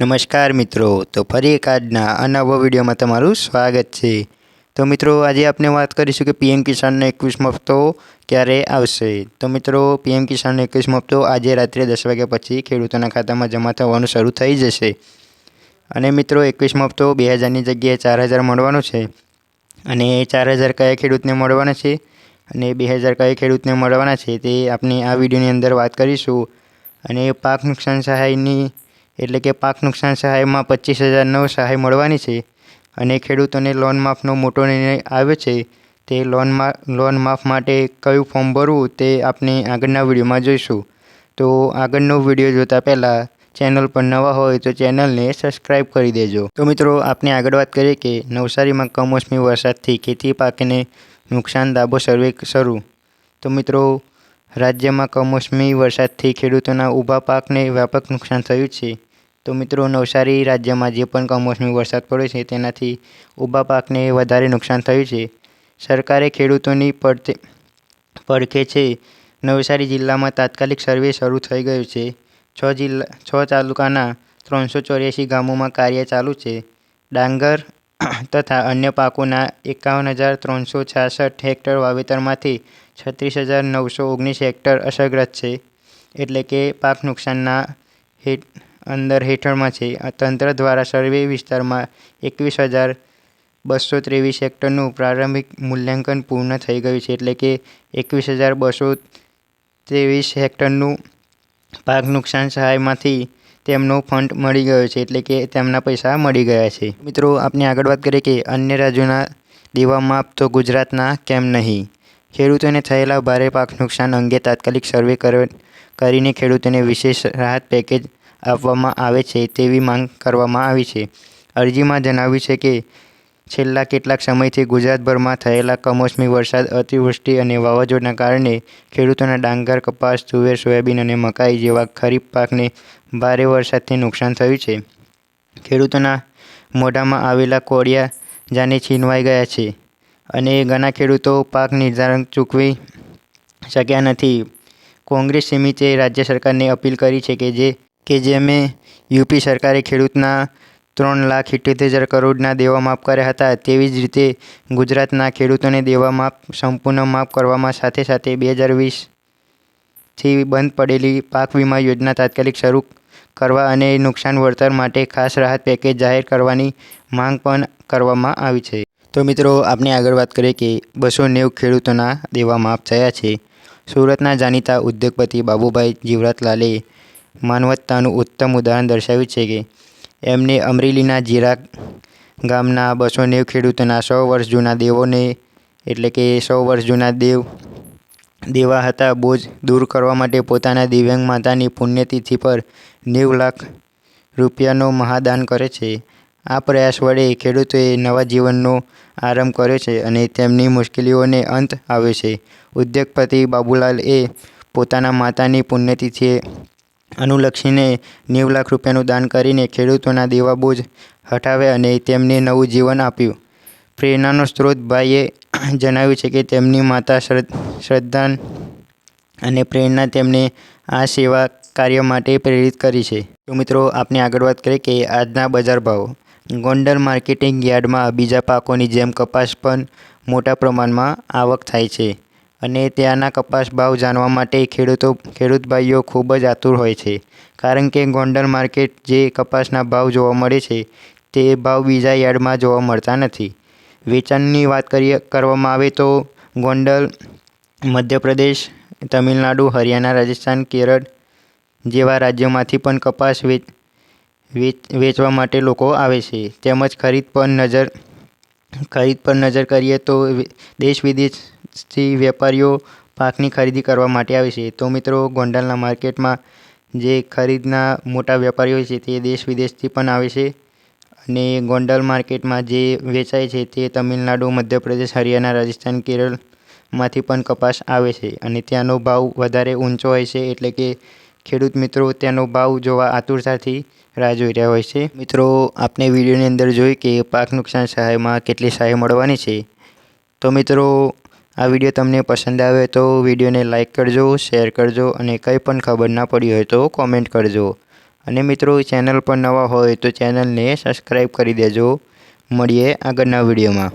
નમસ્કાર મિત્રો. તો ફરી એક આજના આ નવા વિડીયોમાં તમારું સ્વાગત છે. તો મિત્રો, આજે આપણે વાત કરીશું કે પીએમ કિસાનનો એકવીસમો હપ્તો ક્યારે આવશે? તો મિત્રો, પીએમ કિસાનનો એકવીસમો હપ્તો આજે રાત્રે દસ વાગ્યા પછી ખેડૂતોના ખાતામાં જમા થવાનું શરૂ થઈ જશે. અને મિત્રો, એકવીસમો હપ્તો બે હજારની જગ્યાએ ચાર હજાર મળવાનો છે. અને એ ચાર હજાર કયા ખેડૂતને મળવાના છે? અને બે હજાર કયા ખેડૂતને મળવાના છે તે આપણે આ વિડીયોની અંદર વાત કરીશું. અને પાક નુકસાન સહાયની એટલે કે પાક નુકસાન સહાયમાં પચીસ હજારનો સહાય મળવાની છે. અને ખેડૂતોને લોન માફનો મોટો નિર્ણય આવ્યો છે. તે લોન લોન માફ માટે કયું ફોર્મ ભરવું તે આપણે આગળના વિડીયોમાં જોઈશું. તો આગળનો વીડિયો જોતા પહેલાં ચેનલ પર નવા હોય તો ચેનલને સબસ્ક્રાઇબ કરી દેજો. તો મિત્રો આપણે આગળ વાત કરીએ કે નવસારીમાં કમોસમી વરસાદથી ખેતી પાકને નુકસાન દાબો સર્વે શરૂ. તો મિત્રો, રાજ્યમાં કમોસમી વરસાદથી ખેડૂતોના ઊભા પાકને વ્યાપક નુકસાન થયું છે. તો મિત્રો, નવસારી રાજ્યમાં જે પણ કમોસમી વરસાદ પડ્યો છે, તેનાથી ઊભા પાકને વધારે નુકસાન થયું છે. સરકારે ખેડૂતોની પડતે, પડખે છે, નવસારી જિલ્લામાં તાત્કાલિક સર્વે શરૂ થઈ ગયું છે. છ જિલ્લા, છ તાલુકાના ત્રણસો ચોર્યાસી ગામોમાં કાર્ય ચાલુ છે. ડાંગર તથા અન્ય પાકોના એકાવન હજાર ત્રણસો છાસઠ હેક્ટર વાવેતરમાંથી છત્રીસ હજાર નવસો ઓગણીસ હેક્ટર અસરગ્રસ્ત છે. એટલે કે પાક નુકસાનના હેઠ અંદર હેઠળમાં છે. તંત્ર દ્વારા સર્વે વિસ્તારમાં એકવીસ હજાર બસો ત્રેવીસ હેક્ટરનું પ્રારંભિક મૂલ્યાંકન પૂર્ણ થઈ ગયું છે. એટલે કે એકવીસ હજાર બસો ત્રેવીસ હેક્ટરનું પાક નુકસાન સહાયમાંથી તેમનો ફંડ મળી ગયો છે. એટલે કે તેમના પૈસા મળી ગયા છે. મિત્રો આપણે આગળ વાત કરીએ કે અન્ય રાજ્યોના દેવા માપ તો ગુજરાતના કેમ નહીં? ખેડૂતોને થયેલા ભારે પાક નુકસાન અંગે તાત્કાલિક સર્વે કરીને ખેડૂતોને વિશેષ રાહત પેકેજ આપવામાં આવે છે તેવી માંગ કરવામાં આવી છે. અરજીમાં જણાવ્યું છે કે, છેલ્લા કેટલાક સમયથી ગુજરાતભરમાં થયેલા કમોસમી વરસાદ, અતિવૃષ્ટિ અને વાવાઝોડાના કારણે ખેડૂતોના ડાંગર, કપાસ, તુવેર, સોયાબીન અને મકાઈ જેવા ખરીફ પાકને ભારે વરસાદથી નુકસાન થયું છે. ખેડૂતોના મોઢામાં આવેલા કોળિયા જાને છીનવાઈ ગયા છે અને ઘણા ખેડૂતો પાક નિર્ધારણ ચૂકવી શક્યા નથી. કોંગ્રેસ સમિતિએ રાજ્ય સરકારને અપીલ કરી છે કે જે કે જેમે યુપી સરકારે ખેડૂતના ત્રણ લાખ ઇઠ્યોતેર હજાર કરોડના દેવા માફ કર્યા હતા, તેવી જ રીતે ગુજરાતના ખેડૂતોને દેવા માફ, સંપૂર્ણ માફ કરવામાં સાથે સાથે બે હજાર વીસથી બંધ પડેલી પાક વીમા યોજના તાત્કાલિક શરૂ કરવા અને નુકસાન વળતર માટે ખાસ રાહત પેકેજ જાહેર કરવાની માંગ પણ કરવામાં આવી છે. તો મિત્રો આપણે આગળ વાત કરીએ કે બસો નેવું ખેડૂતોના દેવા માફ થયા છે. સુરતના જાણીતા ઉદ્યોગપતિ બાબુભાઈ જીવરાતલાલે માનવતાનું ઉત્તમ ઉદાહરણ દર્શાવ્યું છે કે એમને અમરેલીના જીરા ગામના બસો નેવું ખેડૂતોના સો વર્ષ જૂના દેવોને એટલે કે સો વર્ષ જૂના દેવ, દેવા હતા બોજ દૂર કરવા માટે પોતાના દિવ્યાંગ માતાની પુણ્યતિથિ પર નેવું લાખ રૂપિયાનો મહાદાન કરે છે. આ પ્રયાસ વડે ખેડૂતોએ નવા જીવનનો આરંભ કર્યો છે અને તેમની મુશ્કેલીઓને અંત આવ્યો છે. ઉદ્યોગપતિ બાબુલાલ એ પોતાના માતાની પુણ્યતિથિએ અનુલક્ષીને નેવું લાખ રૂપિયાનું દાન કરીને ખેડૂતોના દેવા બોજ હટાવ્યા અને તેમને નવું જીવન આપ્યું. પ્રેરણાનો સ્ત્રોત ભાઈએ જણાવ્યું છે કે તેમની માતા શ્રદ્ધા અને પ્રેરણા તેમને આ સેવા કાર્ય માટે પ્રેરિત કરી છે. તો મિત્રો આપણે આગળ વાત કરીએ કે આજના બજાર ભાવો. ગોંડલ માર્કેટિંગ યાર્ડમાં બીજા પાકોની જેમ કપાસ પણ મોટા પ્રમાણમાં આવક થાય છે. અને ત્યાંના કપાસ ભાવ જાણવા માટે ખેડૂતો, ખેડૂત ભાઈઓ ખૂબ જ આતુર હોય છે. કારણ કે ગોંડલ માર્કેટ જે કપાસના ભાવ જોવા મળે છે, તે ભાવ બીજા યાર્ડમાં જોવા મળતા નથી. વેચાણની વાત કરીએ, કરવામાં આવે તો ગોંડલ, મધ્યપ્રદેશ, તમિલનાડુ, હરિયાણા, રાજસ્થાન, કેરળ જેવા રાજ્યોમાંથી પણ કપાસ વેચ વેચવા માટે લોકો આવે છે. તેમજ ખરીદ પર નજર, ખરીદ પર નજર કરીએ તો દેશ વિદેશથી વેપારીઓ પાકની ખરીદી કરવા માટે આવે છે. તો મિત્રો, ગોંડલના માર્કેટમાં જે ખરીદના મોટા વેપારીઓ છે તે દેશ વિદેશથી પણ આવે છે અને ગોંડલ માર્કેટમાં જે વેચાય છે તે તમિલનાડુ, મધ્યપ્રદેશ, હરિયાણા, રાજસ્થાન, કેરળમાંથી પણ કપાસ આવે છે અને ત્યાંનો ભાવ વધારે ઊંચો હોય છે એટલે કે ખેડૂત મિત્રો તેનો ભાવ જોવા આતુરતાથી રાહ જોઈ રહ્યા હોય છે. મિત્રો આપણે વિડીયોની અંદર જોઈ કે પાક નુકસાન સહાયમાં કેટલી સહાય મળવાની છે? તો મિત્રો આ વીડિયો તમને પસંદ આવે તો વિડીયોને લાઇક કરજો, શેર કરજો અને કંઈ પણ ખબર ના પડી હોય તો કોમેન્ટ કરજો. અને મિત્રો, ચેનલ પર નવા હોય તો ચેનલને સબસ્ક્રાઈબ કરી દેજો. મળીએ આગળના વિડીયોમાં.